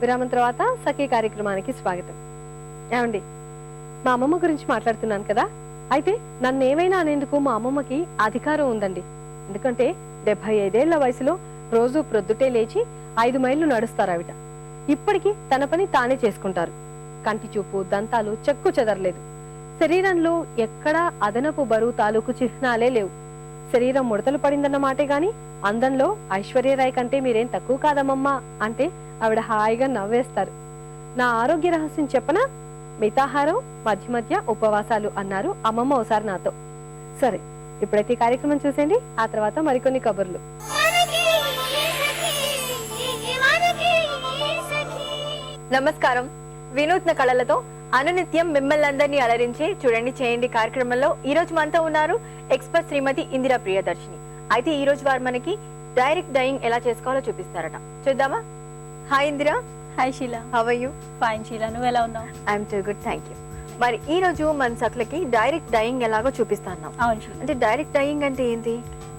విరామం తర్వాత సఖీ కార్యక్రమానికి స్వాగతం. ఏమండి మా అమ్మమ్మ గురించి మాట్లాడుతున్నాను కదా? అయితే నన్ను ఏమైనా అనేందుకు మా అమ్మమ్మకి అధికారం ఉందండి. ఎందుకంటే డెబ్బై ఐదేళ్ళ వయసులో రోజు ప్రొద్దుటే లేచి ఐదు మైళ్ళు నడుస్తారు ఆవిడ ఇప్పటికీ తన పని తానే చేసుకుంటారు. కంటి చూపు దంతాలు చెక్కు చెదరలేదు. శరీరంలో ఎక్కడా అదనపు బరువు తాలూకు చిహ్నాలే లేవు. శరీరం ముడతలు పడిందన్న మాటే గాని అందంలో ఐశ్వర్యరాయ్ కంటే మీరేం తక్కువ కాదమ్మమ్మా అంటే ఆవిడ హాయిగా నవ్వేస్తారు. నా ఆరోగ్య రహస్యం చెప్పనా మితాహారం మధ్య మధ్య ఉపవాసాలు అన్నారు అమ్మమ్మ ఒకసారి నాతో. సరే ఇప్పుడైతే ఈ కార్యక్రమం చూసేయండి. ఆ తర్వాత మరికొన్ని కబుర్లు. నమస్కారం. వినూత్న కళలతో అనునిత్యం మిమ్మల్ని అందరినీ అలరించి చూడండి చేయండి కార్యక్రమంలో ఈ రోజు మనతో ఉన్నారు ఎక్స్పర్ట్ శ్రీమతి ఇందిరా ప్రియదర్శిని. అయితే ఈ రోజు వారు మనకి డైరెక్ట్ డైయింగ్ ఎలా చేసుకోవాలో చూపిస్తారట. చూద్దామా? Hi Indira hi Sheela how you fine Sheela నువ్వు ఎలా ఉన్నావు? I'm too good thank you మరి ఈ రోజు మన సక్లకి డైరెక్ట్ డైయింగ్ ఎలాగో చూపిస్తాను. అవును అంటే డైరెక్ట్ డైయింగ్ అంటే ఏంటి?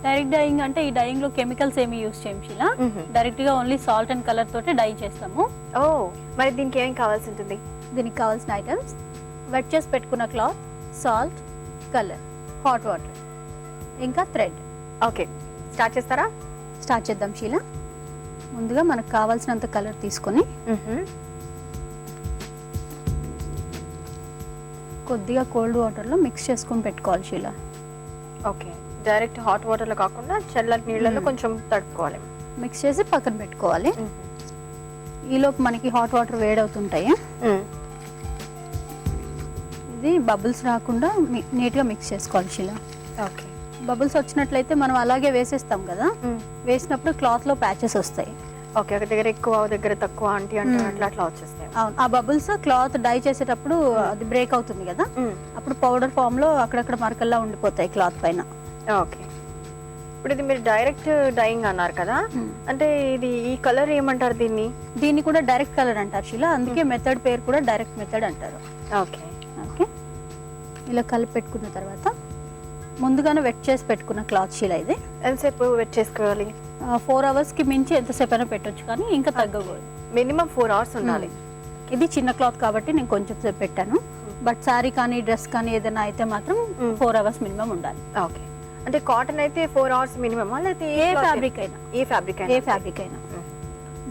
డైరెక్ట్ డైయింగ్ అంటే ఈ డైయింగ్లో కెమికల్స్ ఏమి యూస్ చేయం షీలా డైరెక్ట్గా ఓన్లీ సాల్ట్ అండ్ కలర్ తోటి డై చేస్తాము. ఓ మరి దీనికి ఏం కావాల్సి ఉంటుంది? దీనికి కావాల్సిన ఐటమ్స్ వెట్ చేసి పెట్టుకున్న cloth salt colour hot water ఇంకా థ్రెడ్ ఓకే స్టార్ట్ చేస్తారా? స్టార్ట్ చేద్దాం షీలా ముందుగా మనకు కావాల్సినంత కలర్ తీసుకొని కొద్దిగా కోల్డ్ వాటర్లో మిక్స్ చేసుకొని పెట్టుకోవాలి షీలా ఓకే. డైరెక్ట్ హాట్ వాటర్లో కాకుండా చల్లటి నీళ్ళలో. కొంచెం తడుపుకోవాలి. మిక్స్ చేసి పక్కన పెట్టుకోవాలి. ఈలోపు మనకి హాట్ వాటర్ వేడవుతుంటాయి? ఇది బబుల్స్ రాకుండా నీట్గా మిక్స్ చేసుకోవాలి షీలా ఓకే. బబుల్స్ వచ్చినట్లయితే మనం అలాగే వేసేస్తాం కదా. వేసినప్పుడు క్లాత్లో ప్యాచెస్ వస్తాయి. ఓకే ఒక దగ్గర ఎక్కువ దగ్గర తక్కువ ఆంటీ అంటే. అట్లా వచ్చేస్తాయి. అవును. ఆ బబుల్స్ క్లాత్ డై చేసేటప్పుడు అది బ్రేక్ అవుతుంది కదా. అప్పుడు పౌడర్ ఫామ్లో అక్కడక్కడ మరకల్లా ఉండిపోతాయి క్లాత్ పైన. ఓకే. ఇప్పుడు ఇది మీరు డైరెక్ట్ డైయింగ్ అన్నారు కదా. అంటే ఇది ఈ కలర్ ఏమంటారు దీన్ని? దీన్ని కూడా డైరెక్ట్ కలర్ అంటారు షీలా అందుకే మెథడ్ పేరు కూడా డైరెక్ట్ మెథడ్ అంటారు. ఓకే. ఓకే. ఇలా కలిపి పెట్టుకున్న తర్వాత ముందుగానే వెట్ చేసి పెట్టుకున్న క్లాత్ షీలా ఇది. ఎంతసేపు వెయిట్ చేసుకోవాలి? ఫోర్ అవర్స్కి మించి ఎంతసేపు అయినా పెట్టొచ్చు కానీ ఇంకా తగ్గకూడదు. మినిమం ఫోర్ అవర్స్ ఉండాలి. ఇది చిన్న క్లాత్ కాబట్టి నేను కొంచెం సేపు పెట్టాను. బట్ శారీ కానీ డ్రెస్ కానీ ఏదైనా అయితే మాత్రం. ఫోర్ అవర్స్ మినిమం ఉండాలి. ఓకే అంటే కాటన్ అయితే ఫోర్ అవర్స్ మినిమమా లేకపోతే ఏ ఫ్యాబ్రిక్ అయినా. ఏ ఫ్యాబ్రిక్ ఏ ఫ్యాబ్రిక్ అయినా.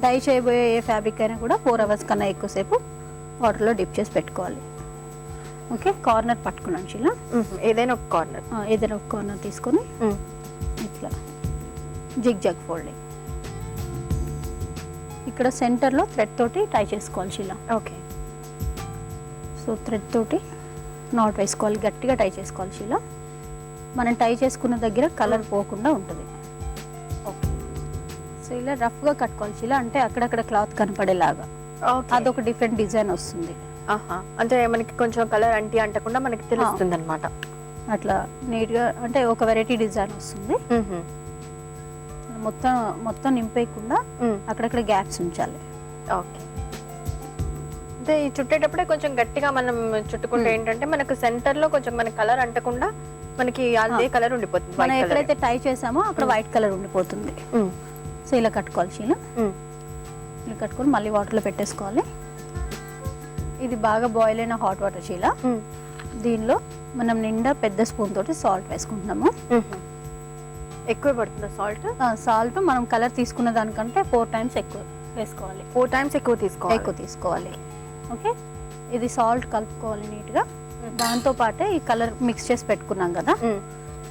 డై చేయబోయే ఏ ఫ్యాబ్రిక్ అయినా కూడా ఫోర్ అవర్స్ కన్నా ఎక్కువసేపు వాటర్లో డిప్ చేసి పెట్టుకోవాలి. ఓకే కార్నర్ పట్టుకున్నాను షీలా ఏదైనా ఒక కార్నర్ ఏదైనా ఒక కార్నర్ తీసుకొని ఇట్లా జిగ్ జగ్ ఫోల్డింగ్. ఇక్కడ సెంటర్లో థ్రెడ్ తోటి టై చేసుకోవాలి షీలా ఓకే. సో థ్రెడ్ తోటి నాట్ వేసుకోవాలి గట్టిగా టై చేసుకోవాలి షీలా మనం టై చేసుకున్న దగ్గర కలర్ పోకుండా ఉంటుంది. ఓకే. సో ఇలా రఫ్గా కట్టుకోవాలి షీలా అంటే అక్కడక్కడ క్లాత్ కనపడేలాగా. అదొక డిఫరెంట్ డిజైన్ వస్తుంది. ఆహా. అంటే మనకి కొంచెం కలర్ అంటి అంటకుండా మనకి తెలుస్తుంది అనమాట అట్లా నీట్గా అంటే ఒక వెరైటీ డిజైన్ వస్తుంది మొత్తం మొత్తం నింపేయకుండా అక్కడక్కడ గ్యాప్స్ ఉంచాలి ఓకే అంటే ఈ చుట్టేటప్పుడే కొంచెం గట్టిగా మనం చుట్టుకుంటే. ఏంటంటే మనకు సెంటర్లో కొంచెం మన కలర్ అంటకుండా మనకి అదే. కలర్ ఉండిపోతుంది మనం white colour. ఎక్కడైతే టై చేసామో అక్కడ. వైట్ కలర్ ఉండిపోతుంది. సో ఇలా కట్టుకోవాలి మ్మ్. ఇలా కట్టుకొని మళ్ళీ వాటర్లో పెట్టేసుకోవాలి ఇది బాగా బాయిల్ అయిన హాట్ వాటర్ చీల. దీనిలో మనం నిండా పెద్ద స్పూన్ తోటి సాల్ట్ వేసుకుంటున్నాము. ఎక్కువ పడుతుందా సాల్ట్ సాల్ట్ మనం కలర్ తీసుకున్న దానికంటే ఫోర్ టైమ్స్ ఎక్కువ వేసుకోవాలి. ఫోర్ టైమ్స్ ఎక్కువ తీసుకోవాలి. ఎక్కువ తీసుకోవాలి. ఓకే ఇది సాల్ట్ కలుపుకోవాలి నీట్గా. దాంతో పాటే ఈ కలర్ మిక్స్ చేసి పెట్టుకున్నాం కదా.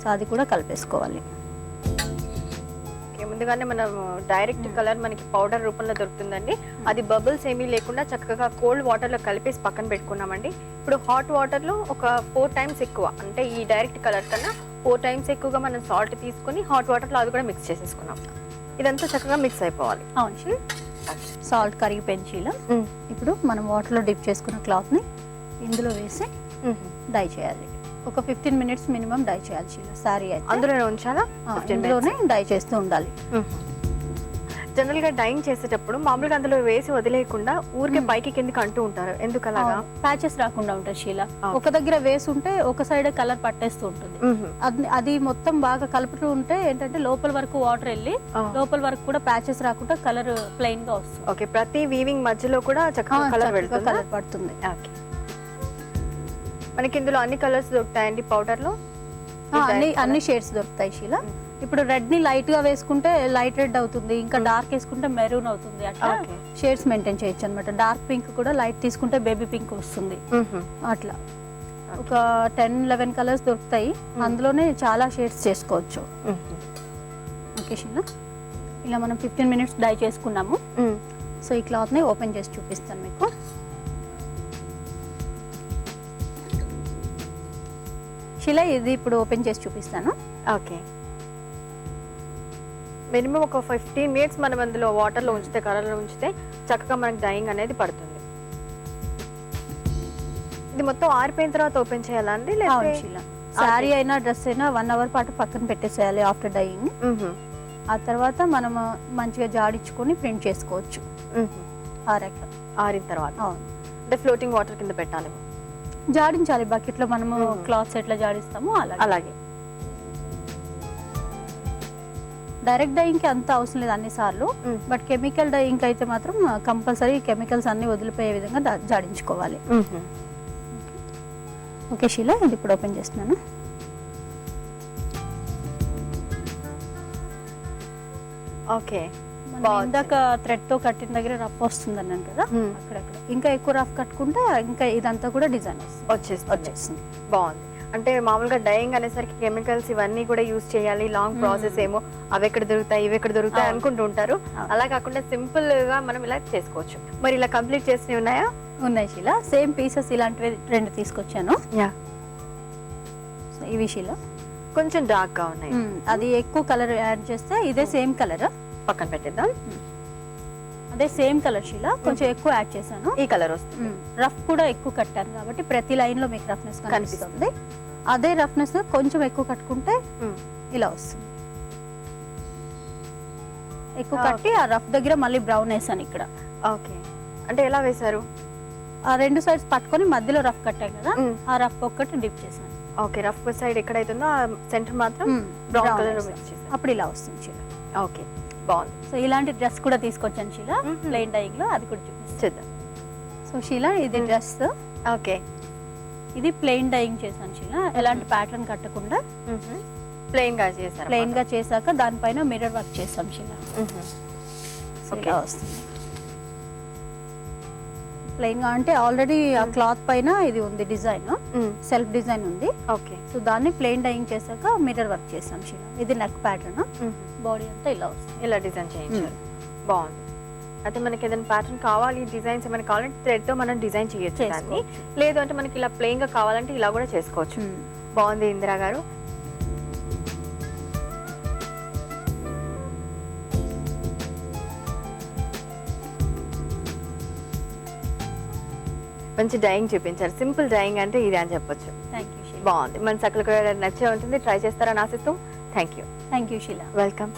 సో అది కూడా కలిపేసుకోవాలి. ముందుగానే మనం డైరెక్ట్ కలర్ మనకి పౌడర్ రూపంలో దొరుకుతుందండి. అది బబుల్స్ ఏమీ లేకుండా చక్కగా కోల్డ్ వాటర్లో కలిపేసి పక్కన పెట్టుకున్నామండి. ఇప్పుడు హాట్ వాటర్లో ఒక ఫోర్ టైమ్స్ ఎక్కువ అంటే ఈ డైరెక్ట్ కలర్ కన్నా ఫోర్ టైమ్స్ ఎక్కువగా మనం సాల్ట్ తీసుకొని హాట్ వాటర్లో అది కూడా మిక్స్ చేసేసుకున్నాం. ఇదంతా చక్కగా మిక్స్ అయిపోవాలి. అవును. సాల్ట్ కరిగి పెంచిలా. ఇప్పుడు మనం వాటర్లో డిప్ చేసుకున్న క్లాత్ని ఇందులో వేసి డై చేయాలి. ఒక ఫిఫ్టీన్ మినిట్స్ మినిమం డై చేయాలి చీల సారీ అందులోనే ఉంచాలా? ఆ, 15 ఇందులోనే డై చేస్తూ ఉండాలి. జనరల్గా డైయింగ్ చేసేటప్పుడు మామూలుగా అందులో వేసి వదిలేయకుండా ఊరికే పైకి కిందకి అంటూ ఉంటారు. ఎందుకు అలాగా ప్యాచెస్ రాకుండా షీలా Okay. ఒక దగ్గర వేసుంటే ఒక సైడ్ కలర్ పట్టేస్తూ ఉంటుంది. అది మొత్తం బాగా కలుపుతూ ఉంటే ఏంటంటే లోపల వరకు వాటర్ వెళ్ళి. లోపల వరకు కూడా ప్యాచెస్ రాకుండా కలర్ ప్లెయిన్గా వస్తుంది. ఓకే ప్రతి వీవింగ్ మధ్యలో కూడా చక్కగా కలర్ కలర్ పడుతుంది. ఓకే మనకి ఇందులో అన్ని కలర్స్ దొరుకుతాయండి పౌడర్లో ఆ, అన్ని అన్ని షేడ్స్ దొరుకుతాయి షీలా ఇప్పుడు రెడ్ని లైట్గా వేసుకుంటే లైట్ రెడ్ అవుతుంది ఇంకా డార్క్ వేసుకుంటే మెరూన్ అవుతుంది అట్లా. షేడ్స్ మెయింటైన్ చేయొచ్చు అనమాట డార్క్ పింక్ కూడా లైట్ తీసుకుంటే బేబీ పింక్ వస్తుంది. అట్లా. ఒక టెన్ లెవెన్ కలర్స్ దొరుకుతాయి. అందులోనే చాలా షేడ్స్ చేసుకోవచ్చు. ఓకే షీలా ఇలా మనం ఫిఫ్టీన్ మినిట్స్ డై చేసుకున్నాము. సో ఈ క్లాత్ని ఓపెన్ చేసి చూపిస్తాను మీకు. షిలా ఇది ఇప్పుడు ఓపెన్ చేసి చూపిస్తాను. ఓకే. మినిమం ఒక ఫిఫ్టీన్ మినిట్స్ మనం అందులో వాటర్లో ఉంచితే కలర్లో ఉంచితే చక్కగా మనకి డైయింగ్ అనేది పడుతుంది. ఇది మొత్తం ఆరిపోయిన తర్వాత ఓపెన్ చేయాలా అండి? అవును లేకపోతే షీలా శారీ అయినా డ్రెస్ అయినా వన్ అవర్ పాటు పక్కన పెట్టేసేయాలి ఆఫ్టర్ డైయింగ్. ఆ తర్వాత మనం మంచిగా జాడించుకొని ప్రింట్ చేసుకోవచ్చు. ఆరాక ఆరిన తర్వాత. అంటే ఫ్లోటింగ్ వాటర్ కింద పెట్టాలి. జాడించాలి బకెట్లో మనము. క్లాత్స్ ఎట్లా జాడిస్తామో అలా అలాగే డైరెక్ట్ డైయింగ్కి అంత అవసరం లేదు అన్ని సార్లు. బట్ కెమికల్ డైయింగ్ అయితే మాత్రం కంపల్సరీ కెమికల్స్ అన్ని వదిలిపోయే విధంగా జాడించుకోవాలి. ఓకే షీలా ఇది ఇప్పుడు ఓపెన్ చేస్తున్నాను ఓకే. ఇందాక థ్రెడ్తో కట్టిన దగ్గర రఫ్ వస్తుంది అన్నాను కదా. అక్కడక్కడ. ఇంకా ఎక్కువ రఫ్ కట్టుకుంటే ఇంకా ఇదంతా కూడా డిజైన్ వస్తుంది. వచ్చేస్తుంది. వచ్చేస్తుంది. బాగుంది. అంటే మామూలుగా డైయింగ్ అనేసరికి కెమికల్స్ ఇవన్నీ కూడా యూస్ చేయాలి. లాంగ్. ప్రాసెస్ ఏమో అవి ఎక్కడ దొరుకుతాయి ఇవి ఎక్కడ దొరుకుతాయి. అనుకుంటూ ఉంటారు. అలా కాకుండా సింపుల్గా మనం ఇలా చేసుకోవచ్చు. మరి ఇలా కంప్లీట్ చేసినవి ఉన్నాయా? ఉన్నాయి షీలా సేమ్ పీసెస్ ఇలాంటివి రెండు తీసుకొచ్చాను. ఇవి షీలా కొంచెం డార్క్గా ఉన్నాయి. అది ఎక్కువ కలర్ యాడ్ చేస్తే ఇదే సేమ్ కలర్ పక్కన పెట్టేద్దాం. అదే సేమ్ కలర్ షీలా. కొంచెం ఎక్కువ యాడ్ చేశాను. ఈ కలర్ వస్తుంది. రఫ్ కూడా ఎక్కువ కట్టాను కాబట్టి ప్రతి లైన్లో మీకు రఫ్నెస్ కనిపిస్తుంది. అదే రఫ్నెస్ కొంచెం ఎక్కువ కట్టుకుంటే. ఇలా వస్తుంది. ఎక్కువ కట్టి ఆ రఫ్ దగ్గర మళ్ళీ బ్రౌన్ వేసాను ఇక్కడ. ఓకే. అంటే ఎలా వేశారు? ఆ రెండు సైడ్స్ పట్టుకొని మధ్యలో రఫ్ కట్టాం కదా. ఆ రఫ్ ఒక్కటి డిప్ చేశాను. ఓకే. రఫ్ సైడ్ ఎక్కడైతుందో ఆ సెంటర్ మాత్రం. బ్రౌన్ కలర్ అప్పుడు ఇలా వస్తుంది ఓకే. బాగుంది. సో ఇలాంటి డ్రెస్ కూడా తీసుకొచ్చాను షీలా. ప్లెయిన్ డైయింగ్లో అది కూడా చూపిస్తాను. చూద్దాం. సో షీలా ఇది. డ్రెస్. ఓకే. ఇది ప్లెయిన్ డైయింగ్ చేశాను షీలా. ఎలాంటి ప్యాటర్న్ కట్టకుండా ప్లెయిన్గా చేశారు ప్లెయిన్గా చేశాక దానిపైన మిర్రర్ వర్క్ చేసాం షీలా. ఇలా వస్తుంది. ప్లెయిన్గా అంటే ఆల్రెడీ ఆ క్లాత్ పైన ఇది ఉంది డిజైన్ సెల్ఫ్ డిజైన్ ఉంది. ఓకే సో దాన్ని ప్లెయిన్ డైయింగ్ చేశాక మిర్రర్ వర్క్ చేసాం షీలా ఇది నెక్ ప్యాటర్న్ బాడీ అంతా ఇలా వస్తుంది. ఇలా డిజైన్ చేయించారు. బాగుంది. అయితే మనకి ఏదైనా ప్యాటర్న్ కావాలి డిజైన్స్ ఏమైనా కావాలంటే థ్రెడ్తో మనం డిజైన్ చేయొచ్చు దాన్ని. లేదు అంటే మనకి ఇలా ప్లెయిన్గా కావాలంటే ఇలా కూడా చేసుకోవచ్చు. మ్మ్. బాగుంది ఇందిరా గారు. మంచి డ్రాయింగ్ చూపించారు. సింపుల్ డ్రాయింగ్ అంటే ఇది అని చెప్పొచ్చు. బాగుంది. మన సకలు కూడా నచ్చే ఉంటుంది ట్రై చేస్తారని ఆశిస్తూ. Thank you thank you Sheela welcome